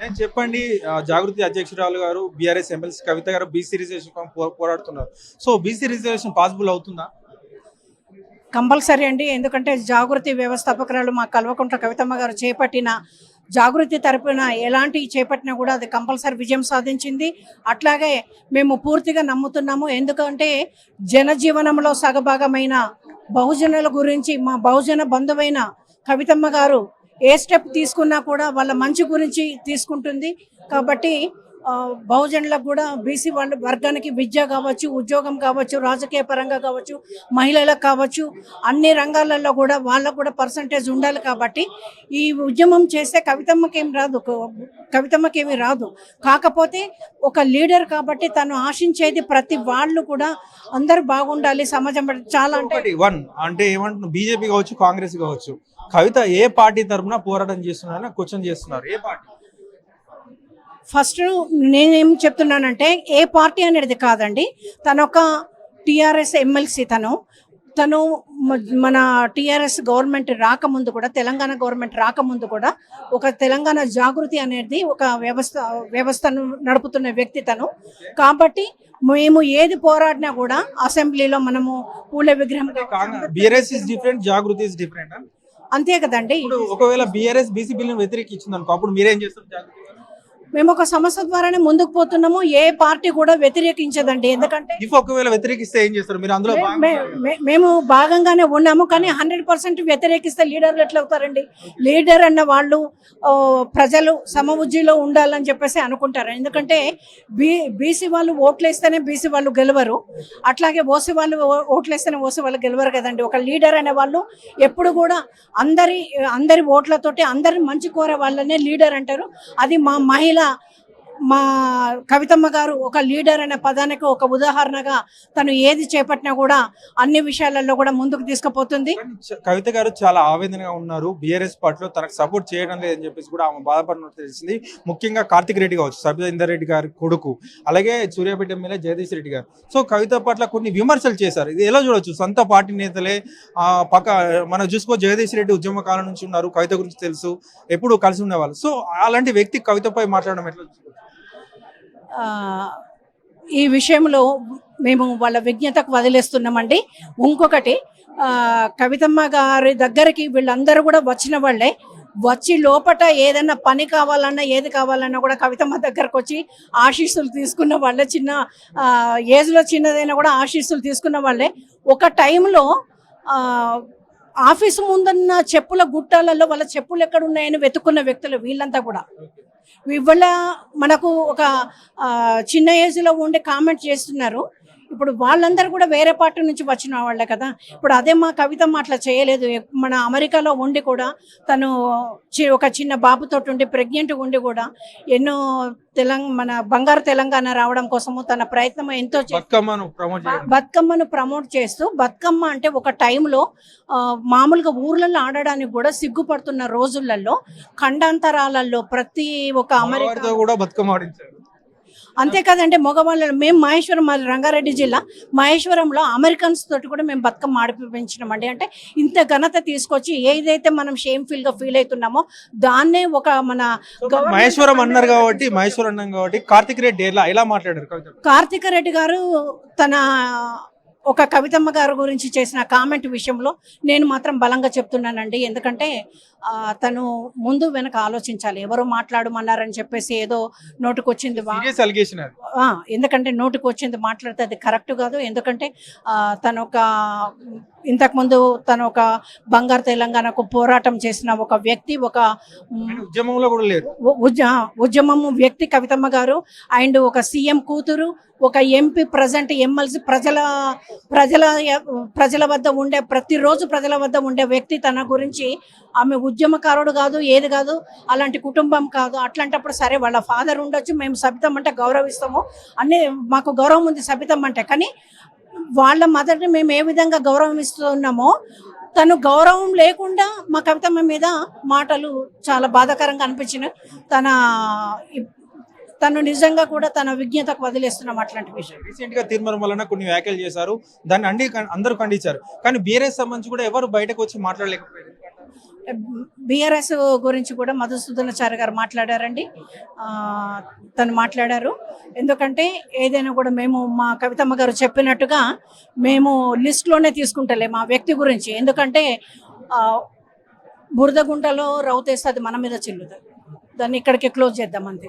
నేను చెప్పండి జాగృతి అధ్యక్షురాలు గారు BRS MLC Kavitha garu BC reservation పోరాడుతున్నారు. సో బీసీ రిజర్వేషన్ పాసిబుల్ అవుతుందా? కంపల్సరీ అండి ఎందుకంటే జాగృతి వ్యవస్థాపకురాలు మా కల్వకుంట్ల కవితమ్మ గారు చేపట్టిన జాగృతి తరపున ఎలాంటి చేపట్టినా కూడా అది కంపల్సరీ విజయం సాధించింది. అట్లాగే మేము పూర్తిగా నమ్ముతున్నాము ఎందుకంటే జనజీవనంలో సగభాగమైన బహుజనుల గురించి మా బహుజన బంధువైన కవితమ్మ గారు ఏ స్టెప్ తీసుకున్నా కూడా వాళ్ళ మంచి గురించి తీసుకుంటుంది. కాబట్టి బహుజనులకు కూడా బీసీ వాళ్ళ వర్గానికి విద్య కావచ్చు ఉద్యోగం కావచ్చు రాజకీయ పరంగా కావచ్చు మహిళలకు కావచ్చు అన్ని రంగాలలో కూడా వాళ్ళకు కూడా పర్సంటేజ్ ఉండాలి కాబట్టి ఈ ఉద్యమం చేస్తే కవితమ్మకి రాదు కవితమ్మకేమి కవితమ్మకి ఏమి రాదు. కాకపోతే ఒక లీడర్ కాబట్టి తను ఆశించేది ప్రతి వాళ్ళు కూడా అందరు బాగుండాలి సమాజం చాలా అంటే వన్ అంటే ఏమంటున్నారు బీజేపీ కావచ్చు కాంగ్రెస్ కావచ్చు కవిత ఏ పార్టీ తరఫున పోరాటం చేస్తున్నారని క్వశ్చన్ చేస్తున్నారు. ఏ పార్టీ? ఫస్ట్ నేనేం చెప్తున్నానంటే ఏ పార్టీ అనేది కాదండి తను ఒక టిఆర్ఎస్ ఎమ్మెల్సీ తను. తను మన టిఆర్ఎస్ గవర్నమెంట్ రాకముందు కూడా తెలంగాణ గవర్నమెంట్ రాకముందు కూడా ఒక తెలంగాణ జాగృతి అనేది ఒక వ్యవస్థ వ్యవస్థను నడుపుతున్న వ్యక్తి తను. కాబట్టి మేము ఏది పోరాడినా కూడా అసెంబ్లీలో మనము పూల విగ్రహం BRS is different Jagruthi is different అంతే కదండి. ఒకవేళ బీఆర్ఎస్ బీసీ బిల్లు వ్యతిరేకించింది అనుకో అప్పుడు మీరేం చేస్తారు? మేము ఒక సంస్థ ద్వారానే ముందుకు పోతున్నాము. ఏ పార్టీ కూడా వ్యతిరేకించదండి. ఎందుకంటే ఒకవేళ వ్యతిరేకిస్తే ఏం చేస్తారు? మీరు అందులో మేము భాగంగానే ఉన్నాము కానీ హండ్రెడ్ పర్సెంట్ వ్యతిరేకిస్తే లీడర్లు ఎట్లా అవుతారండి లీడర్ అన్న వాళ్ళు ప్రజలు సమవుజ్జిలో ఉండాలని చెప్పేసి అనుకుంటారు. ఎందుకంటే బీ బీసీ వాళ్ళు ఓట్లేస్తేనే బీసీ వాళ్ళు గెలవరు. అట్లాగే ఓసీ వాళ్ళు ఓట్లేస్తేనే ఓసీ వాళ్ళు గెలవరు కదండి. ఒక లీడర్ అనే వాళ్ళు ఎప్పుడు కూడా అందరి అందరి ఓట్లతోటి అందరి మంచి కోరే వాళ్ళనే లీడర్ అంటారు. అది మా మహిళ না మా కవితమ్మ గారు ఒక లీడర్ అనే పదానికి ఒక ఉదాహరణగా తను ఏది చేపట్టినా కూడా అన్ని విషయాలలో కూడా ముందుకు తీసుకుపోతుంది. కవిత గారు చాలా ఆవేదనగా ఉన్నారు. బీఆర్ఎస్ పార్టీలో తనకు సపోర్ట్ చేయడం లేదని చెప్పేసి కూడా ఆమె బాధపడినట్టు తెలిసింది. ముఖ్యంగా కార్తిక్ రెడ్డి కావచ్చు సబితేందర్ రెడ్డి గారి కొడుకు అలాగే సూర్యాపేట ఎమ్మెల్యే జగదీష్ రెడ్డి గారు. సో కవిత పట్ల కొన్ని విమర్శలు చేశారు. ఇది ఎలా చూడొచ్చు? సొంత పార్టీ నేతలే పక్క మనం చూసుకో జగదీష్ రెడ్డి ఉద్యమ కాలం నుంచి ఉన్నారు. కవిత గురించి తెలుసు. ఎప్పుడు కలిసి ఉండేవాళ్ళు. సో అలాంటి వ్యక్తి కవితపై మాట్లాడడం ఎట్లా చూసుకోవచ్చు? ఈ విషయంలో మేము వాళ్ళ విజ్ఞతకు వదిలేస్తున్నామండి. ఇంకొకటి కవితమ్మ గారి దగ్గరికి వీళ్ళందరూ కూడా వచ్చిన వాళ్ళే. వచ్చి లోపట ఏదైనా పని కావాలన్నా ఏది కావాలన్నా కూడా కవితమ్మ దగ్గరకు వచ్చి ఆశీస్సులు తీసుకున్న వాళ్ళే. చిన్న ఏజ్లో చిన్నదైనా కూడా ఆశీస్సులు తీసుకున్న వాళ్ళే. ఒక టైంలో ఆఫీసు ముందున్న చెప్పుల గుట్టాలలో వాళ్ళ చెప్పులు ఎక్కడ ఉన్నాయని వెతుక్కున్న వ్యక్తులు వీళ్ళంతా కూడా. ఇవాళ మనకు ఒక ఆ, చిన్న ఏజ్లో ఉండి కామెంట్ చేస్తున్నారు. ఇప్పుడు వాళ్ళందరూ కూడా వేరే పార్టీ నుంచి వచ్చిన వాళ్ళే కదా. ఇప్పుడు అదే మా కవితమ్మ అట్లా చేయలేదు. మన అమెరికాలో ఉండి కూడా తను ఒక చిన్న బాబుతో ఉండి ప్రెగ్నెంట్ ఉండి కూడా ఎన్నో తెలంగాణ మన బంగారు తెలంగాణ రావడం కోసము తన ప్రయత్నం ఎంతో బతుకమ్మను ప్రమోట్ చేస్తూ బతుకమ్మ అంటే ఒక టైంలో మామూలుగా ఊర్లలో ఆడడానికి కూడా సిగ్గుపడుతున్న రోజులలో ఖండాంతరాలలో ప్రతి ఒక అమెరికా కూడా బతుకమ్మ ఆడించారు. అంతే కదండి మగవాళ్ళు మేము మహేశ్వరం మాది రంగారెడ్డి జిల్లా. మహేశ్వరంలో అమెరికన్స్ తోటి కూడా మేము బతుకమ్మ ఆడిపించినామండి అంటే ఇంత ఘనత తీసుకొచ్చి ఏదైతే మనం షేమ్ఫుల్గా ఫీల్ అవుతున్నామో దాన్నే ఒక మన మహేశ్వరం అన్నారు కాబట్టి మహేశ్వరం అన్నాం కాబట్టి కార్తిక్ రెడ్డి ఎలా ఎలా మాట్లాడారు కార్తిక రెడ్డి గారు తన ఒక కవితమ్మ గారి గురించి చేసిన కామెంట్ విషయంలో నేను మాత్రం బలంగా చెప్తున్నానండి. ఎందుకంటే తను ముందు వెనక ఆలోచించాలి. ఎవరు మాట్లాడమన్నారని చెప్పేసి ఏదో నోటుకొచ్చింది ఎందుకంటే నోటికి వచ్చింది మాట్లాడితే అది కరెక్ట్ కాదు. ఎందుకంటే తను ఒక ఇంతకుముందు తను ఒక బంగారు తెలంగాణకు పోరాటం చేసిన ఒక వ్యక్తి ఒక ఉద్యమంలో కూడా లేరు. ఉ- ఉద్య ఉద్యమము వ్యక్తి కవితమ్మ గారు అండ్ ఒక సీఎం కూతురు ఒక ఎంపీ ప్రజెంట్ ఎమ్మెల్సీ ప్రజల ప్రజల ప్రజల వద్ద ఉండే ప్రతిరోజు ప్రజల వద్ద ఉండే వ్యక్తి తన గురించి ఆమె ఉద్యమకారుడు కాదు ఏది కాదు అలాంటి కుటుంబం కాదు. అట్లాంటప్పుడు సరే వాళ్ళ ఫాదర్ ఉండొచ్చు మేము సబితం అంటే గౌరవిస్తాము. అన్ని మాకు గౌరవం ఉంది సబితం అంటే. కానీ వాళ్ళ మదర్ని మేము ఏ విధంగా గౌరవం ఇస్తున్నామో తను గౌరవం లేకుండా మా కవితమ్మ మీద మాటలు చాలా బాధాకరంగా అనిపించినాయి తన తను నిజంగా కూడా తన విజ్ఞతకు వదిలేస్తున్నాం అట్లాంటి విషయం. రీసెంట్గా తిరుమల వలన కొన్ని వ్యాఖ్యలు చేశారు. దాన్ని అండి అందరూ ఖండించారు. కానీ బీఆర్ఎస్ సంబంధించి కూడా ఎవరు బయటకు వచ్చి మాట్లాడలేకపోయారు? బీఆర్ఎస్ గురించి కూడా మధుసూదనాచార్య గారు మాట్లాడారండి. తను మాట్లాడారు. ఎందుకంటే ఏదైనా కూడా మేము మా కవితమ్మ గారు చెప్పినట్టుగా మేము లిస్ట్లోనే తీసుకుంటలే మా వ్యక్తి గురించి. ఎందుకంటే బురదగుంటలో బురద గుంటలో రౌతేస్తే అది మన మీద చెల్లుతుంది. దాన్ని ఇక్కడికి క్లోజ్ చేద్దాం అంతే.